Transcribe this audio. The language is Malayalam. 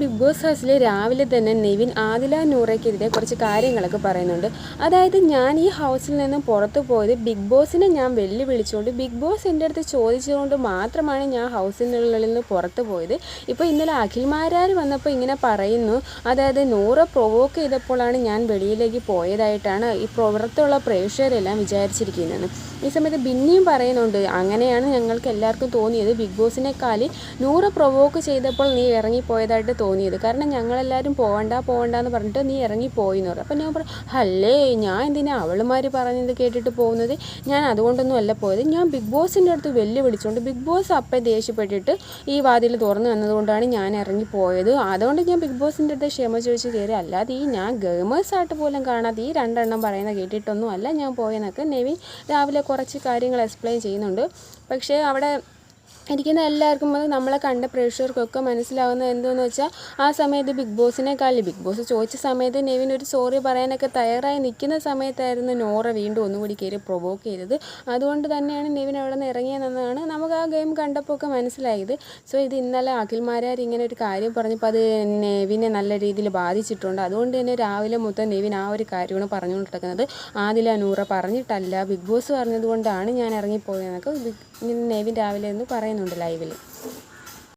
ബിഗ് ബോസ് ഹൗസിൽ രാവിലെ തന്നെ നിവിൻ ആദില നൂറയ്ക്കെതിരെ കുറച്ച് കാര്യങ്ങളൊക്കെ പറയുന്നുണ്ട്. അതായത് ഞാൻ ഈ ഹൗസിൽ നിന്നും പുറത്തു പോയത് ബിഗ് ബോസിനെ ഞാൻ വെല്ലുവിളിച്ചുകൊണ്ട് ബിഗ് ബോസ് എന്റെ അടുത്ത് ചോദിച്ചുകൊണ്ട് മാത്രമാണ് ഞാൻ ഹൗസിനുള്ളിൽ നിന്ന് പുറത്തു പോയത്. ഇപ്പോൾ ഇന്നലെ അഖിൽമാരാർ വന്നപ്പോൾ ഇങ്ങനെ പറയുന്നു. അതായത് നൂറ പ്രൊവോക്ക് ചെയ്തപ്പോഴാണ് ഞാൻ വെളിയിലേക്ക് പോയതായിട്ടാണ് ഈ പുറത്തുള്ള പ്രേക്ഷകരെല്ലാം വിചാരിച്ചിരിക്കുന്നത്. ഈ സമയത്ത് ബിന്നിയും പറയുന്നുണ്ട് അങ്ങനെയാണ് ഞങ്ങൾക്ക് എല്ലാവർക്കും തോന്നിയത്. ബിഗ് ബോസിനെക്കാളിൽ നൂറ് പ്രൊവോക്ക് ചെയ്തപ്പോൾ നീ ഇറങ്ങിപ്പോയതായിട്ട് തോന്നിയത്. കാരണം ഞങ്ങളെല്ലാവരും പോകണ്ട പോകണ്ട എന്ന് പറഞ്ഞിട്ട് നീ ഇറങ്ങിപ്പോയി എന്ന് പറഞ്ഞു. അപ്പം ഞാൻ പറഞ്ഞു അല്ലേ ഞാൻ എന്തിനാ അവളുമാർ പറഞ്ഞത് കേട്ടിട്ട് പോകുന്നത്? ഞാൻ അതുകൊണ്ടൊന്നും അല്ല പോയത്. ഞാൻ ബിഗ് ബോസിന്റെ അടുത്ത് വെല്ലുവിളിച്ചുകൊണ്ട് ബിഗ് ബോസ് അപ്പം ദേഷ്യപ്പെട്ടിട്ട് ഈ വാതിൽ തുറന്നു വന്നതുകൊണ്ടാണ് ഞാൻ ഇറങ്ങി ഇറങ്ങിപ്പോയത് അതുകൊണ്ട് ഞാൻ ബിഗ് ബോസിന്റെ അടുത്ത് ക്ഷമ ചോദിച്ച് കയറി അല്ലാതെ ഈ ഞാൻ ഗേമേഴ്സായിട്ട് പോലും കാണാതെ ഈ രണ്ടെണ്ണം പറയുന്ന കേട്ടിട്ടൊന്നും അല്ല ഞാൻ പോയെന്നൊക്കെ നെവി രാവിലെ കുറച്ച് കാര്യങ്ങൾ എക്സ്പ്ലെയിൻ ചെയ്യുന്നുണ്ട്. പക്ഷേ അവിടെ ഇരിക്കുന്ന എല്ലാവർക്കും അത് നമ്മളെ കണ്ട പ്രേക്ഷകർക്കൊക്കെ മനസ്സിലാവുന്ന എന്തെന്ന് വെച്ചാൽ ആ സമയത്ത് ബിഗ് ബോസിനെക്കാളും ബിഗ് ബോസ് ചോദിച്ച സമയത്ത് നെവിൻ ഒരു സോറി പറയാനൊക്കെ തയ്യാറായി നിൽക്കുന്ന സമയത്തായിരുന്നു നോറ വീണ്ടും ഒന്നുകൂടി കയറി പ്രൊവോക്ക് ചെയ്തത്. അതുകൊണ്ട് തന്നെയാണ് നെവിൻ അവിടെ നിന്ന് ഇറങ്ങിയതെന്നാണ് നമുക്ക് ആ ഗെയിം കണ്ടപ്പോൾ ഒക്കെ മനസ്സിലായത്. സോ ഇത് ഇന്നലെ അഖിൽമാരാർ ഇങ്ങനെ ഒരു കാര്യം പറഞ്ഞപ്പോൾ അത് നെവിനെ നല്ല രീതിയിൽ ബാധിച്ചിട്ടുണ്ട്. അതുകൊണ്ട് തന്നെ രാവിലെ മൊത്തം നെവിൻ ആ ഒരു കാര്യമാണ് പറഞ്ഞുകൊണ്ടിരിക്കുന്നത്. ആദില നൂറ പറഞ്ഞിട്ടല്ല ബിഗ് ബോസ് പറഞ്ഞതുകൊണ്ടാണ് ഞാൻ ഇറങ്ങിപ്പോയതെന്നൊക്കെ നെവിൻ രാവിലെ എന്ന് പറയുന്നുണ്ട് ലൈവിൽ